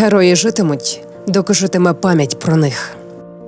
Герої житимуть, доки житиме пам'ять про них.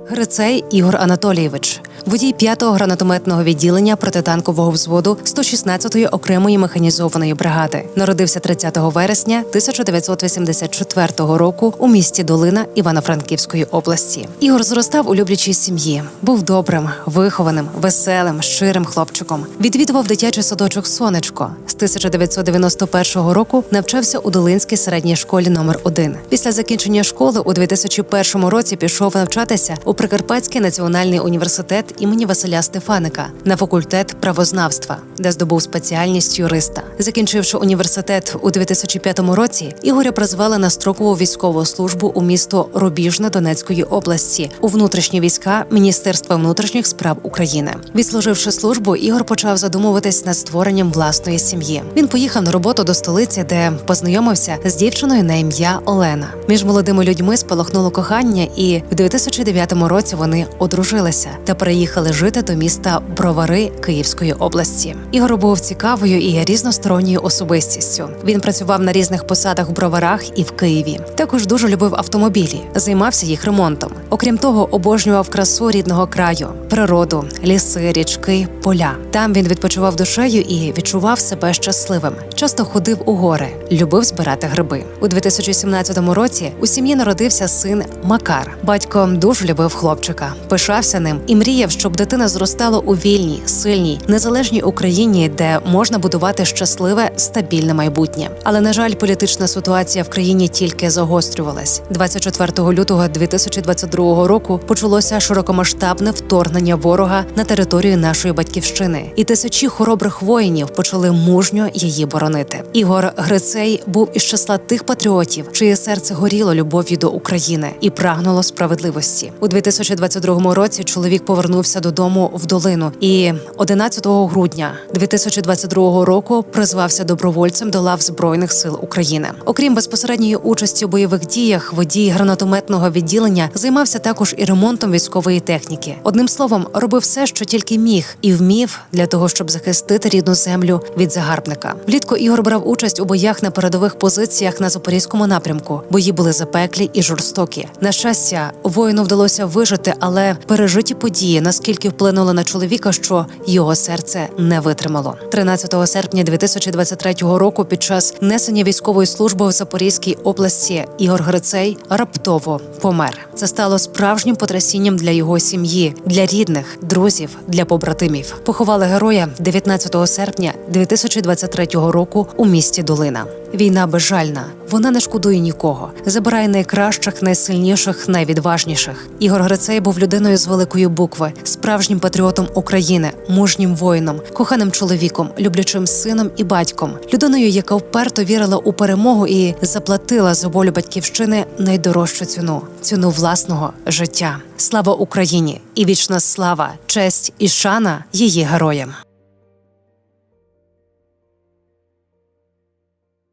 Грицей Ігор Анатолійович, водій 5-го гранатометного відділення протитанкового взводу 116-ї окремої механізованої бригади. Народився 30 вересня 1984 року у місті Долина Івано-Франківської області. Ігор зростав у люблячій сім'ї, був добрим, вихованим, веселим, щирим хлопчиком. Відвідував дитячий садочок Сонечко. З 1991 року навчався у Долинській середній школі номер 1 Після закінчення школи у 2001 році пішов навчатися у Прикарпатський національний університет імені Василя Стефаника на факультет правознавства, де здобув спеціальність юриста. Закінчивши університет у 2005 році, Ігоря призвали на строкову військову службу у місто Рубіжне Донецької області у внутрішні війська Міністерства внутрішніх справ України. Відслуживши службу, Ігор почав задумуватись над створенням власної сім'ї. Він поїхав на роботу до столиці, де познайомився з дівчиною на ім'я Олена. Між молодими людьми спалахнуло кохання, і в 2009 році вони одружилися та переїхали жити до міста Бровари Київської області. Ігор був цікавою і різносторонньою особистістю. Він працював на різних посадах в броварах і в Києві. Також дуже любив автомобілі, займався їх ремонтом. Окрім того, обожнював красу рідного краю, природу, ліси, річки, поля. Там він відпочивав душею і відчував себе щасливим. Часто ходив у гори, любив збирати гриби. У 2017 році у сім'ї народився син Макар. Батько дуже любив хлопчика, пишався ним і мріяв, щоб дитина зростала у вільній, сильній, незалежній Україні, де можна будувати щасливе, стабільне майбутнє. Але на жаль, політична ситуація в країні тільки загострювалась. 24 лютого 2022 року почалося широкомасштабне вторгнення ворога на територію нашої батьківщини, і тисячі хоробрих воїнів почали мужньо її боронити. Ігор Грицей був із числа тих патріотів, чиє серце горіло любов'ю до України і прагнуло справедливості. У 2022 році чоловік повернувся додому в долину і 11 грудня 2022 року призвався добровольцем до лав збройних сил України. Окрім безпосередньої участі у бойових діях, водій гранатометного відділення займався також і ремонтом військової техніки. Одним словом, робив все, що тільки міг, і вмів для того, щоб захистити рідну землю від загарбника. Влітку Ігор брав участь у боях на передових позиціях на запорізькому напрямку. Бої були запеклі і жорстокі. На щастя, воїну вдалося вижити, але пережиті події наскільки вплинули на чоловіка, що його серце не витримало. 13 серпня 2023 року, під час несення військової служби в Запорізькій області, Ігор Грицей раптово помер. Це стало справжнім потрясінням для його сім'ї, для рідних, друзів, для побратимів. Поховали героя 19 серпня 2023 року у місті Долина. Війна безжальна, вона не шкодує нікого. Забирає найкращих, найсильніших, найвідважніших. Ігор Грицей був людиною з великої букви, справжнім патріотом України, мужнім воїном, коханим чоловіком, люблячим сином і батьком, людиною, яка вперто вірила у перемогу і заплатила за волю батьківщини найдорожчу ціну ціну власного життя. Слава Україні! І вічна слава, честь і шана її героям.